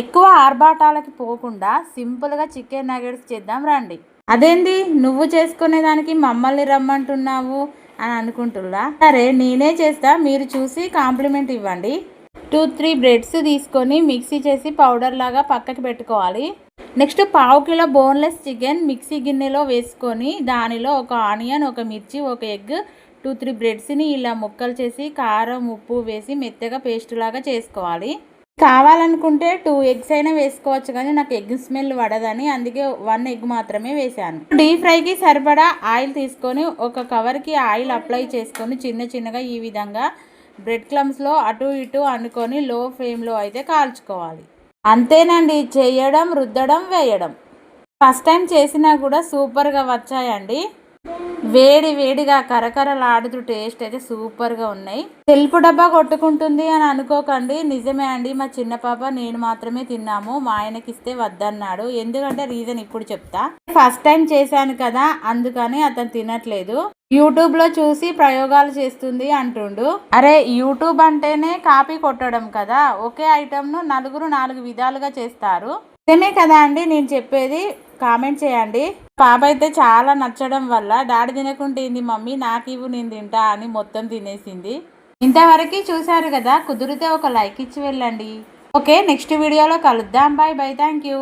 ఎక్కువ ఆర్భాటాలకి పోకుండా సింపుల్గా చికెన్ నగెట్స్ చేద్దాం రండి. అదేంది? నువ్వు చేసుకునే దానికి మమ్మల్ని రమ్మంటున్నావు అని అనుకుంటున్నా సరే నేనే చేస్తా. మీరు చూసి కాంప్లిమెంట్ ఇవ్వండి. టూ త్రీ బ్రెడ్స్ తీసుకొని మిక్సీ చేసి పౌడర్ లాగా పక్కకి పెట్టుకోవాలి. నెక్స్ట్ పావు కిలో బోన్లెస్ చికెన్ మిక్సీ గిన్నెలో వేసుకొని దానిలో ఒక ఆనియన్ ఒక మిర్చి ఒక ఎగ్ టూ త్రీ బ్రెడ్స్ని ఇలా ముక్కలు చేసి కారం ఉప్పు వేసి మెత్తగా పేస్ట్ లాగా చేసుకోవాలి. కావాలనుకుంటే టూ ఎగ్స్ అయినా వేసుకోవచ్చు కానీ నాకు ఎగ్ స్మెల్ పడదని అందుకే వన్ ఎగ్ మాత్రమే వేశాను. డీప్ ఫ్రైకి సరిపడా ఆయిల్ తీసుకొని ఒక కవర్కి ఆయిల్ అప్లై చేసుకొని చిన్న చిన్నగా ఈ విధంగా బ్రెడ్ క్లమ్స్లో అటు ఇటు అనుకొని లో ఫ్లేమ్లో అయితే కాల్చుకోవాలి. అంతేనండి చేయడం రుద్దడం వేయడం. ఫస్ట్ టైం చేసినా కూడా సూపర్గా వచ్చాయండి. వేడి వేడిగా కరకరలాడుతూ టేస్ట్ అయితే సూపర్గా ఉన్నాయి. తెలుపు డబ్బా కొట్టుకుంటుంది అని అనుకోకండి. నిజమే అండి మా చిన్న పాప నేను మాత్రమే తిన్నాము. మా ఆయనకి ఇస్తే వద్దన్నాడు. ఎందుకంటే రీజన్ ఇప్పుడు చెప్తా. ఫస్ట్ టైం చేశాను కదా అందుకని అతను తినట్లేదు. యూట్యూబ్లో చూసి ప్రయోగాలు చేస్తుంది అంటుండు. అరే యూట్యూబ్ అంటేనే కాపీ కొట్టడం కదా. ఒకే ఐటమ్ను నలుగురు నాలుగు విధాలుగా చేస్తారు. నిజమే కదా అండి నేను చెప్పేది. కామెంట్ చేయండి. పాప అయితే చాలా నచ్చడం వల్ల డాడీ తినకుండా ఏంది మమ్మీ? నాకు ఇవ్వు నేను తింటా అని మొత్తం తినేసింది. ఇంతవరకు చూశారు కదా కుదిరితే ఒక లైక్ ఇచ్చి వెళ్ళండి. ఓకే నెక్స్ట్ వీడియోలో కలుద్దాం. Bye bye. Thank you.